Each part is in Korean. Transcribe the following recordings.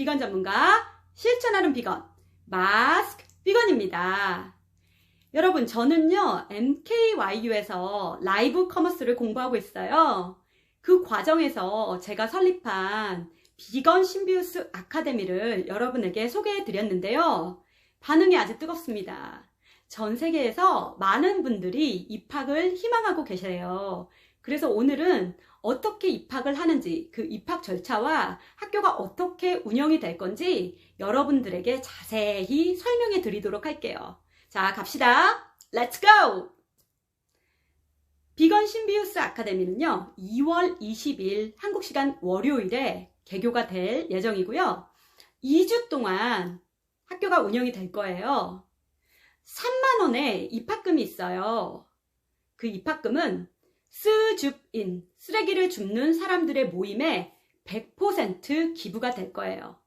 비건 전문가, 실천하는 비건, 마스크 비건입니다. 여러분, 저는요, MKYU에서 라이브 커머스를 공부하고 있어요. 그 과정에서 제가 설립한 비건 신비우스 아카데미를 여러분에게 소개해 드렸는데요. 반응이 아주 뜨겁습니다. 전 세계에서 많은 분들이 입학을 희망하고 계세요. 그래서 오늘은 어떻게 입학을 하는지 그 입학 절차와 학교가 어떻게 운영이 될 건지 여러분들에게 자세히 설명해 드리도록 할게요. 자, 갑시다. Let's go! 비건 신비우스 아카데미는요, 2월 20일 한국 시간 월요일에 개교가 될 예정이고요. 2주 동안 학교가 운영이 될 거예요. 3만원의 입학금이 있어요. 그 입학금은 스줍인, 쓰레기를 줍는 사람들의 모임에 100% 기부가 될 거예요.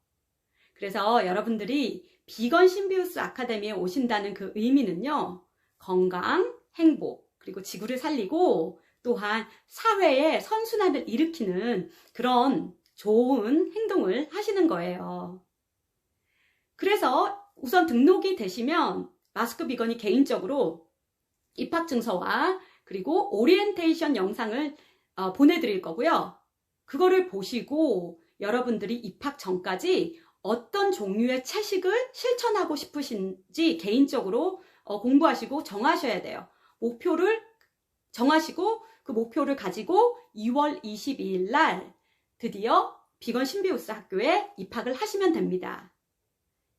그래서 여러분들이 비건 신비우스 아카데미에 오신다는 그 의미는요, 건강, 행복, 그리고 지구를 살리고 또한 사회의 선순환을 일으키는 그런 좋은 행동을 하시는 거예요. 그래서 우선 등록이 되시면 마스크 비건이 개인적으로 입학 증서와 그리고 오리엔테이션 영상을 어, 보내드릴 거고요. 그거를 보시고 여러분들이 입학 전까지 어떤 종류의 채식을 실천하고 싶으신지 개인적으로 어, 공부하시고 정하셔야 돼요. 목표를 정하시고 그 목표를 가지고 2월 22일 날 드디어 비건 신비우스 학교에 입학을 하시면 됩니다.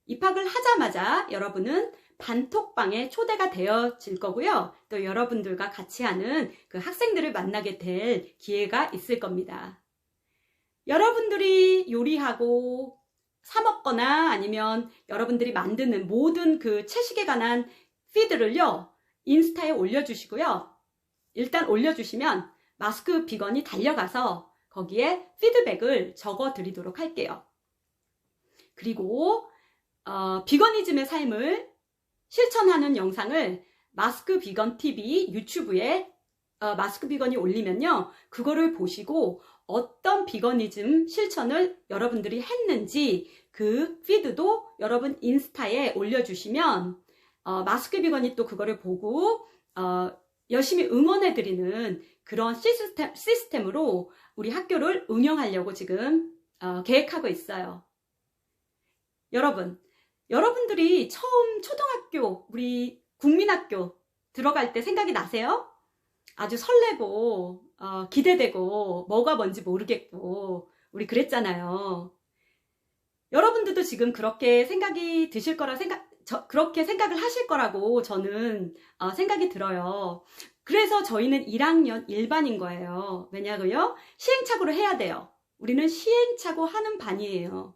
입학을 하자마자 여러분은 단톡방에 초대가 되어질 거고요. 또 여러분들과 같이 하는 그 학생들을 만나게 될 기회가 있을 겁니다. 여러분들이 요리하고 사먹거나 아니면 여러분들이 만드는 모든 그 채식에 관한 피드를요, 인스타에 올려주시고요. 일단 올려주시면 마스크 비건이 달려가서 거기에 피드백을 적어 드리도록 할게요. 그리고 어, 비건이즘의 삶을 실천하는 영상을 마스크 비건 TV 유튜브에 어, 마스크 비건이 올리면요. 그거를 보시고 어떤 비건이즘 실천을 여러분들이 했는지 그 피드도 여러분 인스타에 올려주시면 어, 마스크 비건이 또 그거를 보고 어, 열심히 응원해드리는 그런 시스템, 시스템으로 우리 학교를 운영하려고 지금 어, 계획하고 있어요. 여러분, 여러분들이 처음 초등학교, 우리 국민학교 들어갈 때 생각이 나세요? 아주 설레고, 어, 기대되고, 뭐가 뭔지 모르겠고, 우리 그랬잖아요. 여러분들도 지금 그렇게 생각이 드실 거라 생각, 저, 그렇게 생각을 하실 거라고 저는 어, 생각이 들어요. 그래서 저희는 1학년 일반인 거예요. 왜냐고요? 시행착오를 해야 돼요. 우리는 시행착오 하는 반이에요.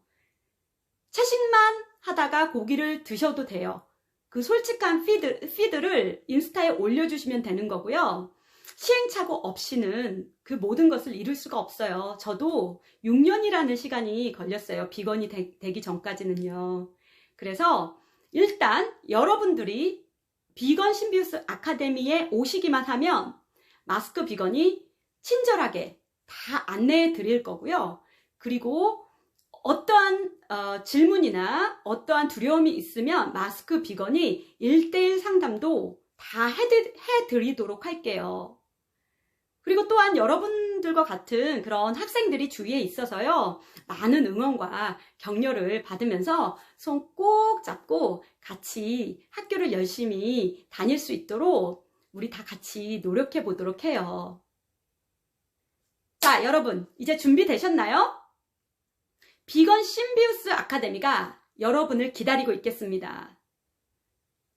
채식만 하다가 고기를 드셔도 돼요. 그 솔직한 피드, 피드를 인스타에 올려주시면 되는 거고요. 시행착오 없이는 그 모든 것을 이룰 수가 없어요. 저도 6년이라는 시간이 걸렸어요. 비건이 되, 기 전까지는요. 그래서 일단 여러분들이 비건 신비우스 아카데미에 오시기만 하면 마스크 비건이 친절하게 다 안내해 드릴 거고요. 그리고 어떠한 어, 질문이나 어떠한 두려움이 있으면 마스크 비건이 1대1 상담도 다 해드리도록 할게요. 그리고 또한 여러분들과 같은 그런 학생들이 주위에 있어서요, 많은 응원과 격려를 받으면서 손 꼭 잡고 같이 학교를 열심히 다닐 수 있도록 우리 다 같이 노력해 보도록 해요. 자, 여러분, 이제 준비되셨나요? 비건 신비우스 아카데미가 여러분을 기다리고 있겠습니다.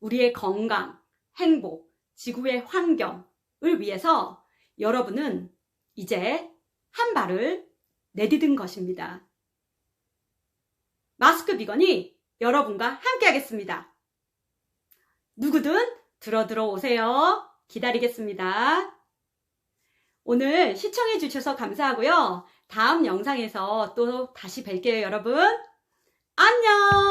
우리의 건강, 행복, 지구의 환경을 위해서 여러분은 이제 한 발을 내디딘 것입니다. 마스크 비건이 여러분과 함께 하겠습니다. 누구든 들어 들어 오세요. 기다리겠습니다. 오늘 시청해 주셔서 감사하고요. 다음 영상에서 또 다시 뵐게요, 여러분. 안녕!